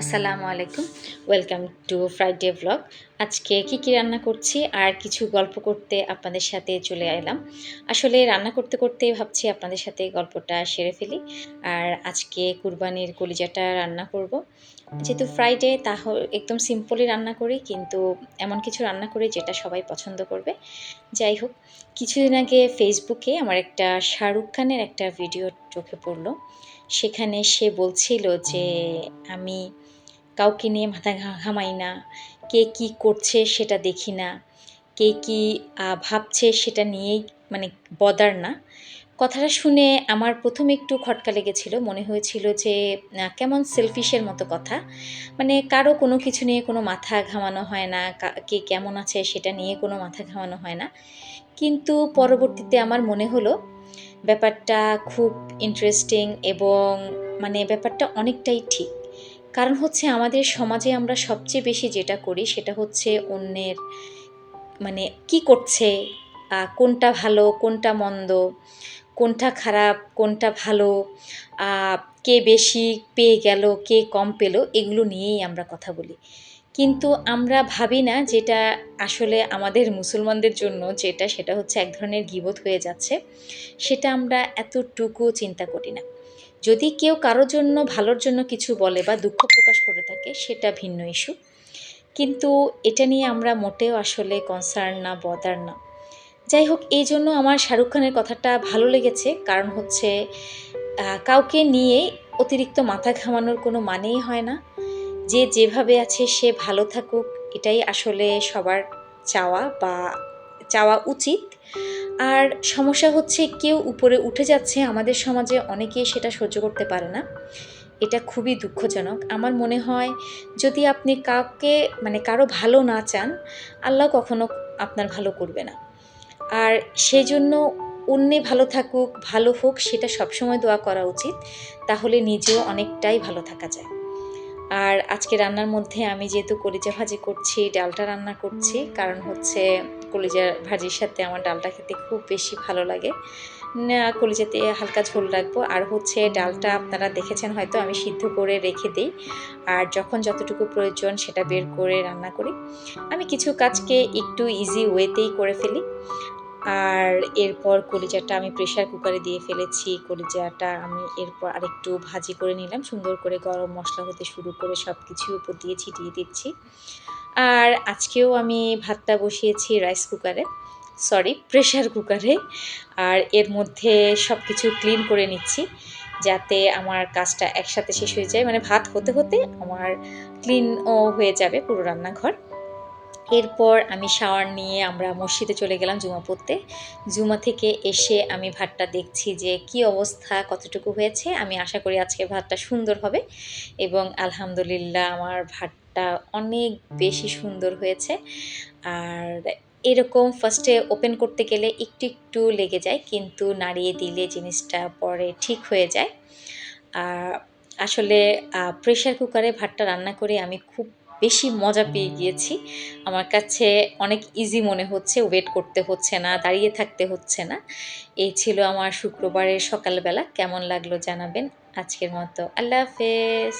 আসসালামু আলাইকুম। Welcome to Friday blog আজকে কি কি রান্না করছি আর কিছু গল্প করতে আপনাদের সাথে চলে এলাম। আসলে রান্না করতে করতে ভাবছি আপনাদের সাথে গল্পটা সেরে ফেলি। আর আজকে কুরবানির কলিজাটা রান্না করব। যেহেতু ফ্রাইডে তাহলে একদম সিম্পলই রান্না করি, কিন্তু এমন কিছু রান্না করি যেটা সবাই পছন্দ করবে। যাই হোক, কিছুদিন আগে ফেসবুকে আমার একটা শাহরুখ খানের একটা ভিডিও চোখে পড়ল। সেখানে সে বলছিল যে, আমি কাউকে নিয়ে মাথা ঘামাই না। কে কি করছে সেটা দেখি না। কে কি ভাবছে সেটা নিয়েই মানে বদার না। কথাটা শুনে আমার প্রথমে একটু খটকা লেগেছিল। মনে হয়েছিল যে কেমন সেলফিশের মতো কথা। মানে কারও কোনো কিছু নিয়ে কোনো মাথা ঘামানো হয় না। কে কেমন আছে সেটা নিয়ে কোনো মাথা ঘামানো হয় না। কিন্তু পরবর্তীতে আমার মনে হলো, ব্যাপারটা খুব ইন্টারেস্টিং এবং মানে ব্যাপারটা অনেকটাই ঠিক। কারণ হচ্ছে আমাদের সমাজে আমরা সবচেয়ে বেশি যেটা করি সেটা হচ্ছে অন্যের মানে কি করছে কোনটা ভালো, কোনটা মন্দ, কোনটা খারাপ, কোনটা ভালো কে বেশি পেয়ে গেল, কে কম পেল, এগুলো নিয়েই আমরা কথা বলি। কিন্তু আমরা ভাবি না যেটা আসলে আমাদের মুসলমানদের জন্য যেটা সেটা হচ্ছে এক ধরনের গিবত হয়ে যাচ্ছে, সেটা আমরা এতটুকু চিন্তা করি না। যদি কেউ কারোর জন্য, ভালোর জন্য কিছু বলে বা দুঃখ প্রকাশ করে থাকে, সেটা ভিন্ন ইস্যু কিন্তু এটা নিয়ে আমরা মোটেও আসলে কনসার্ন না বদার না। যাই হোক, এই জন্য আমার শাহরুখ খানের কথাটা ভালো লেগেছে। কারণ হচ্ছে কাউকে নিয়ে অতিরিক্ত মাথা ঘামানোর কোনো মানেই হয় না। যে যেভাবে আছে, সে ভালো থাকুক, এটাই আসলে সবার চাওয়া বা চাওয়া উচিত। আর সমস্যা হচ্ছে কেউ উপরে উঠে যাচ্ছে, আমাদের সমাজে অনেকেই সেটা সহ্য করতে পারে না। এটা খুবই দুঃখজনক। আমার মনে হয় যদি আপনি কাউকে মানে কারও ভালো না চান, আল্লাহ কখনো আপনার ভালো করবে না। আর সেই জন্য অন্যে ভালো থাকুক, ভালো হোক, সেটা সবসময় দোয়া করা উচিত, তাহলে নিজেও অনেকটাই ভালো থাকা যায়। আর আজকে রান্নার মধ্যে আমি যেহেতু কলিজা ভাজি করছি, ডালটা রান্না করছি, কারণ হচ্ছে কলিজা ভাজির সাথে আমার ডালটা খেতে খুব বেশি ভালো লাগে। কলিজাতে হালকা ঝোল রাখব। আর হচ্ছে ডালটা আপনারা দেখেছেন হয়তো আমি সিদ্ধ করে রেখে দিই। আর যখন যতটুকু প্রয়োজন সেটা বের করে রান্না করি। আমি কিছু কাজকে একটু ইজি ওয়েতেই করে ফেলি। আর এরপর কলিজাটা আমি প্রেশার কুকারে দিয়ে ফেলেছি। কলিজাটা আমি এরপর আরেকটু ভাজি করে নিলাম, সুন্দর করে গরম মশলা হতে শুরু করে সব কিছু উপর দিয়ে ছিটিয়ে দিচ্ছি। আর আজকেও আমি ভাতটা বসিয়েছি রাইস কুকারে সরি প্রেশার কুকারে আর এর মধ্যে সব কিছু ক্লিন করে নিচ্ছি, যাতে আমার কাজটা একসাথে শেষ হয়ে যায়। মানে ভাত হতে হতে আমার ক্লিনও হয়ে যাবে পুরো রান্নাঘর। এরপর আমি শাওয়ার নিয়ে আমরা মসজিদে চলে গেলাম জুমা পড়তে। জুমা থেকে এসে আমি ভাতটা দেখছি যে কি অবস্থা, কতটুকু হয়েছে। আমি আশা করি আজকে ভাতটা সুন্দর হবে এবং আলহামদুলিল্লাহ আমার ভাতটা অনেক বেশি সুন্দর হয়েছে। আর এরকম ফার্স্টে ওপেন করতে গেলে একটু একটু লেগে যায়, কিন্তু নাড়িয়ে দিলে জিনিসটা পরে ঠিক হয়ে যায়। আর আসলে প্রেশার কুকারে ভাতটা রান্না করে আমি খুব বেশি মজা পেয়ে গিয়েছি। আমার কাছে অনেক ইজি মনে হচ্ছে ওয়েট করতে হচ্ছে না দাঁড়িয়ে থাকতে হচ্ছে না। এই ছিল আমার শুক্রবারের সকালবেলা। কেমন লাগল জানাবেন আজকের মতো। আল্লাহ হাফেজ।